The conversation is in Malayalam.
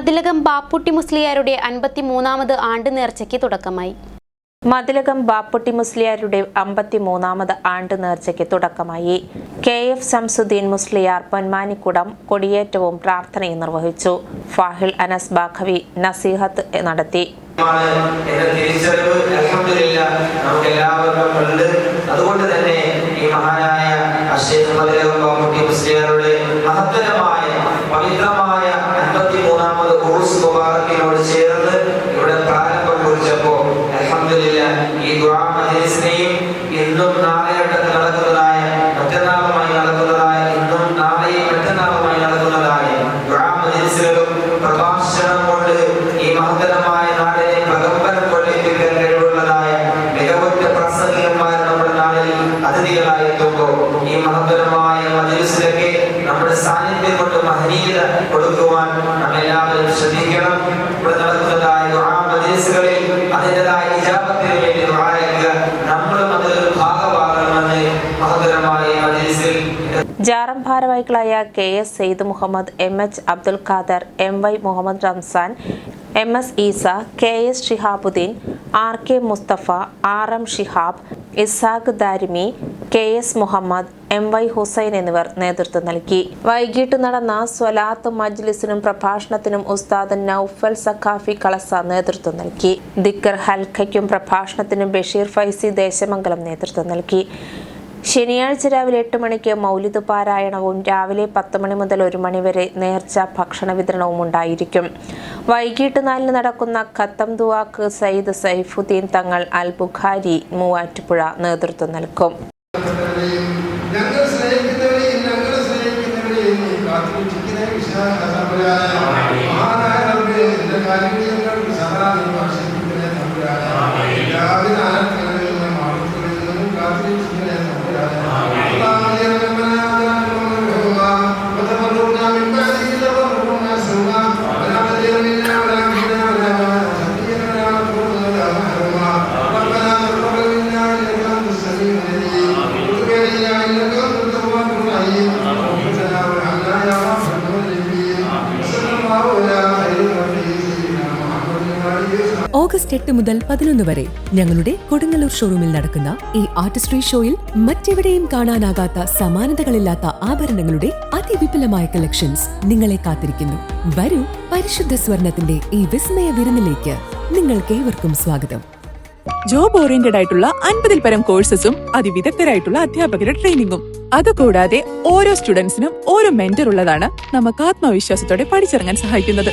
മതിലകം ബാപ്പുട്ടി മുസ്ലിയാരുടെ അൻപത്തിമൂന്നാമത് ആണ്ട് നേർച്ചയ്ക്ക് തുടക്കമായി. മതിലകം ബാപ്പുട്ടി മുസ്ലിയാരുടെ അമ്പത്തിമൂന്നാമത് ആണ്ട് നേർച്ചയ്ക്ക് തുടക്കമായി. കെ എഫ് ശംസുദ്ദീൻ മുസ്ലിയാർ പൊന്മാനിക്കുടം കൊടിയേറ്റവും പ്രാർത്ഥനയും നിർവഹിച്ചു. ഫാഹിൽ അനസ് ബാഖവി നസീഹത്ത് നടത്തി. തിരിച്ചറിവ് അൽഹംദുലില്ലാ നമുക്ക് എല്ലാവർക്കും ഉണ്ട്. അതുകൊണ്ട് തന്നെ ഈ മഹാനായ അഷേഖ് ബാപ്പുട്ടി മുസ്ലിയാരുടെ മഹത്തരമായ പവിത്രമായ അൻപത്തി മൂന്നാമത് ഉറുസ് മുബാറക്കിനോട് ചേർന്ന് ഇവിടെ പ്രാരംഭം കുറിച്ചപ്പോ അൽഹംദുലില്ലാ ഈ ദുആ മജ്ലിസിനെയും ഇന്നും നാളെയായിട്ട് നടക്കുന്നതായ മറ്റന്നാളുമായി നടക്കുന്നതായ ഇന്നും നാളെയും മറ്റന്നാളുമായി നടക്കുന്നതായ ദുആ മജ്ലിസുകളും പ്രഭാഷണം കൊണ്ട് ഈ മഹത്തരമായ നാടിനെ പ്രകമ്പനം കൊള്ളിപ്പിക്കാൻ കഴിവുള്ളതായ മികവുറ്റ പ്രസംഗികന്മാർ നമ്മുടെ നാട്ടിൽ അതിഥികളായി എത്തുമ്പോൾ ഈ മഹത്തരമായ മജലിസിലൊക്കെ നമ്മുടെ സാന്നിധ്യം കൊണ്ട് മഹനീയത കൊടുക്കുവാൻ നമ്മളെല്ലാവരും ശ്രദ്ധിക്കണം. ഇവിടെ നടക്കുന്നതായ ദുആ മജലിസുകളിൽ അതിന്റെതായ ഇജാപത്തിന് വേണ്ടി നമ്മളും അതിൽ ഭാഗമാകണമെന്ന് മഹത്തരമായ ഈ മജലിസിൽ ജാറം ഭാരവാഹികളായ K S Syed Muhammad M H Abdul Khader M Y Muhammad Ramzan M S Isa K S Shihabuddin R K Mustafa R M Shihab Ishaq Darimi K S Muhammad M Y Hussain എന്നിവർ നേതൃത്വം നൽകി. വൈകിട്ട് നടന്ന സ്വലാത്ത് മജ്ലിസിനും പ്രഭാഷണത്തിനും ഉസ്താദ് നൌഫൽ സഖാഫി കളസ നേതൃത്വം നൽകി. ദിക്കർ ഹൽഖയ്ക്കും പ്രഭാഷണത്തിനും ബഷീർ ഫൈസി ദേശമംഗലം നേതൃത്വം നൽകി. ശനിയാഴ്ച രാവിലെ എട്ട് മണിക്ക് മൗലിദ് പാരായണവും രാവിലെ പത്ത് മണി മുതൽ ഒരു മണി വരെ നേർച്ച ഭക്ഷണ വിതരണവും ഉണ്ടായിരിക്കും. വൈകിട്ട് നാലിന് നടക്കുന്ന ഖത്തം ദുവാക്ക് സയ്യിദ് സൈഫുദ്ദീൻ തങ്ങൾ അൽ ബുഖാരി മൂവാറ്റുപുഴ നേതൃത്വം നൽകും. ഞങ്ങൾ ഓഗസ്റ്റ് എട്ട് മുതൽ പതിനൊന്ന് വരെ ഞങ്ങളുടെ കൊടുങ്ങല്ലൂർ ഷോറൂമിൽ നടക്കുന്ന ഈ ആർട്ടിസ്ട്രി ഷോയിൽ മറ്റെവിടെയും കാണാനാകാത്ത സമാനതകളില്ലാത്ത ആഭരണങ്ങളുടെ അതിവിപുലമായ കളക്ഷൻസ് നിങ്ങളെ കാത്തിരിക്കുന്നു. വരൂ പരിശുദ്ധ സ്വർണത്തിന്റെ ഈ വിസ്മയ വിരുന്നിലേക്ക് നിങ്ങൾക്ക് ഏവർക്കും സ്വാഗതം. ജോബ് ഓറിയന്റഡ് ആയിട്ടുള്ള അൻപതിൽ പരം കോഴ്സസും അതിവിദഗ്ധരായിട്ടുള്ള അധ്യാപകരുടെ ട്രെയിനിങ്ങും അതുകൂടാതെ ഓരോ സ്റ്റുഡൻസിനും ഓരോ മെന്റർ ഉള്ളതാണ് നമുക്ക് ആത്മവിശ്വാസത്തോടെ പഠിച്ചിറങ്ങാൻ സഹായിക്കുന്നത്.